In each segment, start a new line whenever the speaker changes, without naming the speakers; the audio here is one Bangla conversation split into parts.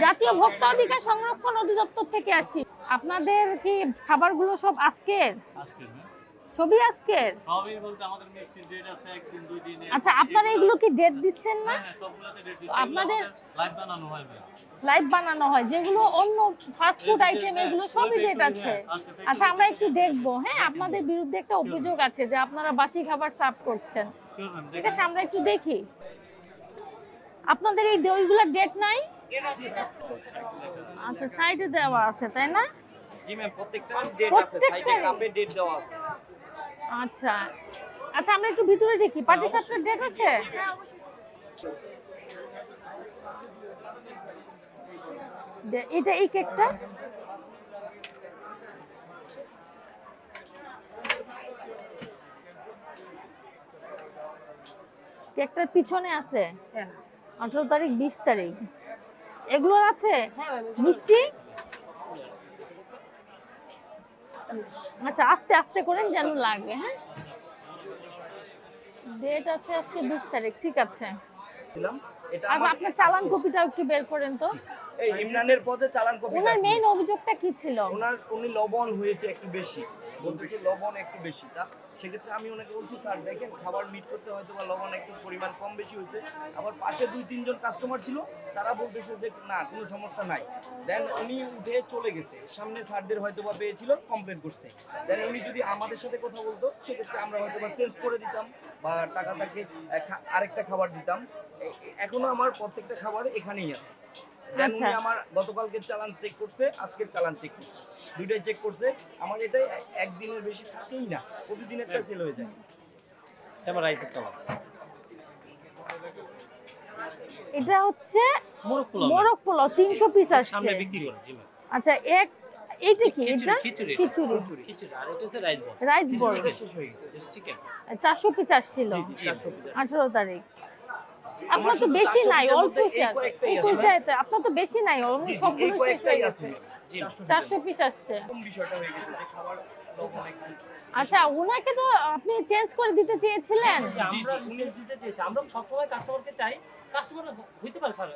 জাতীয় ভোক্তা অধিকার সংরক্ষণ অধিদপ্তর থেকে আসছি। আপনাদের কি খাবারগুলো সব আজকের?
আজকের
সবই আজকের?
সবই বলতে আমাদের মিষ্টির ডেট আছে একদিন দুই দিন
আচ্ছা আপনারা এগুলো কি ডেট দিচ্ছেন না?
হ্যাঁ হ্যাঁ সবগুলোতে ডেট দিচ্ছি।
আপনাদের-
লাইভ বানানো হয়
লাইভ বানানো হয় যেগুলো অন্য ফাস্ট ফুড আইটেম
হ্যাঁ,
এগুলো সবই ডেট আছে।
হ্যাঁ,
আচ্ছা আমরা একটু দেখব হ্যাঁ আপনাদের বিরুদ্ধে একটা অভিযোগ আছে যে আপনারা বাসি খাবার সার্ভ করছেন। ঠিক আছে আমরা একটু দেখি। আপনাদের এই দইগুলোর ডেট নাই? আচ্ছা সাইডে দেওয়া আছে তাই না?
জি ম্যাম প্রত্যেকটা ডেট আছে সাইডে কাপে ডেট দেওয়া আছে।
আচ্ছা। আচ্ছা আমরা একটু ভিতরে দেখি পার্টি সাপটার ডেট আছে? দে- এটা এই কেকটা কেকটার পিছনে আছে? আঠারো তারিখ বিশ তারিখ। এগুলো আছে? মিষ্টি? আচ্ছা আস্তে আস্তে করেন যেন লাগে হ্যাঁ? ডেট আছে আজকে বিশ তারিখ ঠিক আছে। আপনার চালান কপিটা একটু বের করেন তো।
এই ইমরানের পদে চালান কপি
ওনার মেইন অভিযোগটা কি ছিল?
ওনার উনি লবণ হয়েছে একটু বেশি। বলতেছে লবণ একটু বেশি। তা সেক্ষেত্রে আমি ওনাকে বলছি স্যার দেখেন খাবার মিট করতে হয়তো বা লবণ একটু পরিমাণ কম বেশি হয়েছে। আবার পাশে দুই তিনজন কাস্টমার ছিল তারা বলতেছে যে না কোনো সমস্যা নাই। দেন উনি উঠে চলে গেছে। সামনে স্যারদের হয়তো বা পেয়েছিল কমপ্লেন করছে। দেন উনি যদি আমাদের সাথে কথা বলতো সেক্ষেত্রে আমরা হয়তো বা চেঞ্জ করে দিতাম বা টাকা তাকে আহ, খা- আরেকটা খাবার দিতাম। এ- এ- এখনও আমার প্রত্যেকটা খাবার এখানেই আছে। দেন উনি
আচ্ছা।
আমার গতকালকে চালান চেক করছে আজকের চালান চেক করছে। দুইটাই চেক করছে। আমার এটাই একদিনের বেশি থাকেই না প্রতিদিন একটা সেল হয়ে যায়।
এবার রাইসের চালান।
এটা হচ্ছে
মোরগ পোলাও
মোরগ পোলাও তিনশো পিস আসছে
সামনে বিক্রি করে জি
আচ্ছা এক এইটা কি? এটা
খিচুড়ি
খিচুড়ি।
খিচুড়ি আর এটা হচ্ছে রাইস বল
রাইস বল
শেষ হয়ে গেছে
চিকেন
চারশো পিস আসছিল।
জি, জি, 400 piece আছে।
আঠারো তারিখ। আপনার তো বেশি নাই অল্প
মধ্যে এই
কয়টাতে আপনার তো বেশি নাই সবগুলো শেষ হয়ে গেছে।
400
চারশো পিস আসছে।
এরকম বিষয়টা হয়ে গেছে যে খাবার লবণ একটু
আচ্ছা ওনাকে তো আপনি চেঞ্জ করে দিতে চেয়েছিলেন।
জি,
আমরা
জি।
উনি দিতে চেয়েছি। আমরা সবসময় কাস্টমারকে চাই কাস্টমার হইতে পারে স্যার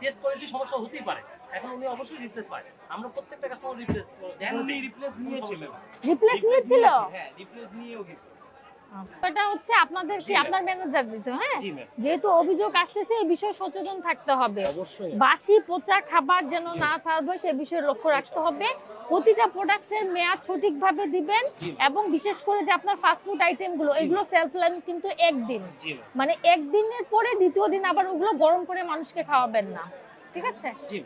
টেস্ট কোয়ালিটি সমস্যা হতেই পারে। এখন উনি অবশ্যই রিপ্লেস পায়। আমরা প্রত্যেকটা কাস্টমার রিপ্লেস
দেন উনি রিপ্লেস নিয়েছে
রিপ্লেস নিয়েছিল?
হ্যাঁ রিপ্লেস নিয়েও গেছে।
এটা হচ্ছে আপনাদের কি আপনার ম্যানেজার দিত হ্যাঁ? যেহেতু অভিযোগ আসতেছে এই বিষয়ে সচেতন থাকতে হবে। বাসি পচা খাবার যেন না সার্ভ হয় সে বিষয়ে লক্ষ্য রাখতে হবে। প্রতিটা প্রোডাক্টের মেয়াদ সঠিকভাবে দিবেন এবং বিশেষ করে যে আপনার ফাস্টফুড আইটেমগুলো এগুলো সেলফ লাইন কিন্তু একদিন। মানে একদিনের পরে দ্বিতীয় দিন আবার ওগুলো গরম করে মানুষকে খাওয়াবেন না। ঠিক আছে?
জি